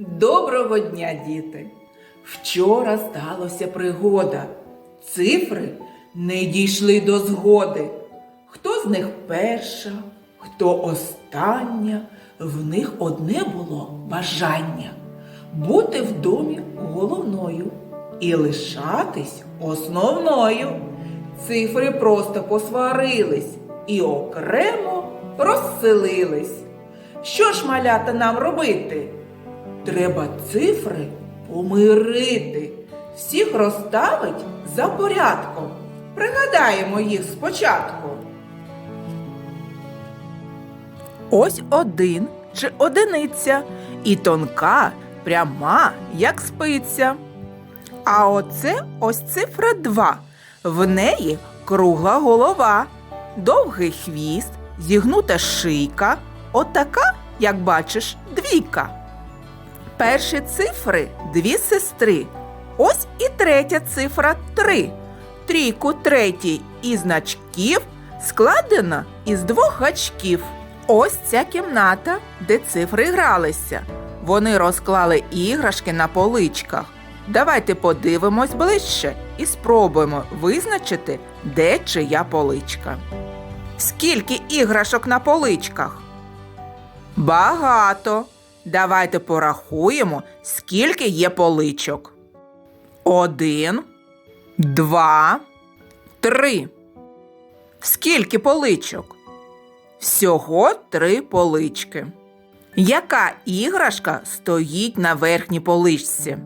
Доброго дня, діти! Вчора сталося пригода. Цифри не дійшли до згоди. Хто з них перша, хто остання, в них одне було бажання бути в домі головною і лишатись основною. Цифри просто посварились і окремо розселились. Що ж, малята, нам робити? Треба цифри помирити, всіх розставить за порядком. Пригадаємо їх спочатку. Ось один чи одиниця, і тонка, пряма, як спиця. А оце ось цифра 2. В неї кругла голова, довгий хвіст, зігнута шийка, отака, як бачиш, двійка. Перші цифри дві сестри. Ось і третя цифра три. Трійку третій і значків складена із двох гачків. Ось ця кімната, де цифри гралися. Вони розклали іграшки на поличках. Давайте подивимось ближче і спробуємо визначити, де чия поличка. Скільки іграшок на поличках? Багато. Давайте порахуємо, скільки є поличок. Один, два, три. Скільки поличок? Всього три полички. Яка іграшка стоїть на верхній поличці?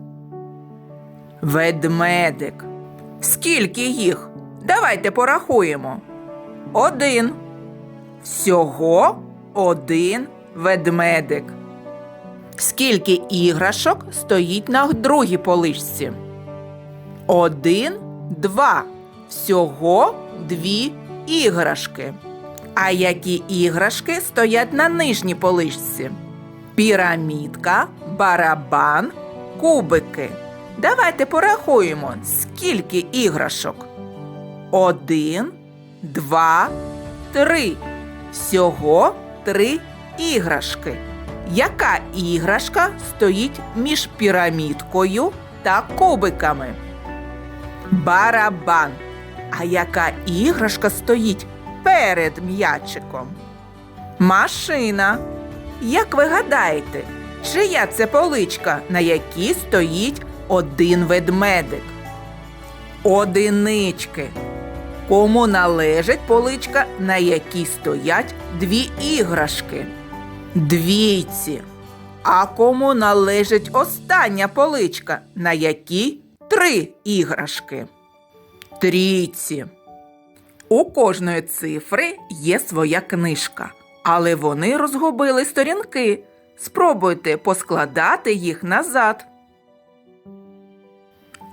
Ведмедик. Скільки їх? Давайте порахуємо. Один. Всього один ведмедик. Скільки іграшок стоїть на другій поличці? Один, два. Всього дві іграшки. А які іграшки стоять на нижній поличці? Пірамідка, барабан, кубики. Давайте порахуємо, скільки іграшок. Один, два, три. Всього три іграшки. Яка іграшка стоїть між пірамідкою та кубиками? Барабан. А яка іграшка стоїть перед м'ячиком? Машина. Як ви гадаєте, чия це поличка, на якій стоїть один ведмедик? Одинички. Кому належить поличка, на якій стоять дві іграшки? Двійці. А кому належить остання поличка, на якій три іграшки? Трійці. У кожної цифри є своя книжка, але вони розгубили сторінки. Спробуйте поскладати їх назад.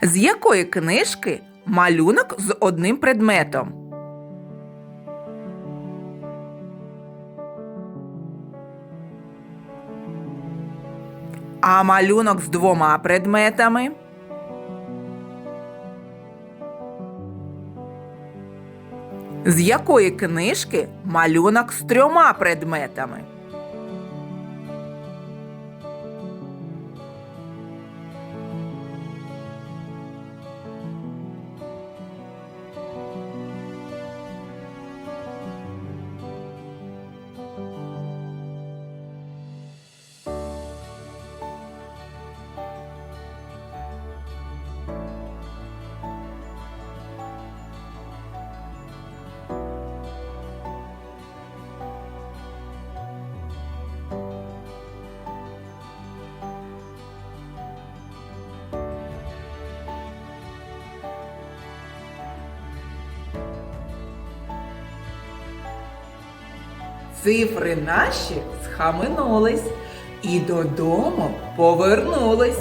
З якої книжки малюнок з одним предметом? А малюнок з двома предметами? З якої книжки малюнок з трьома предметами? Цифри наші схаменулись і додому повернулись.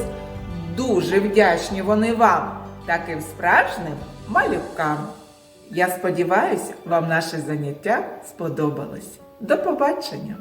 Дуже вдячні вони вам, таким справжнім малюкам. Я сподіваюся, вам наше заняття сподобалось. До побачення!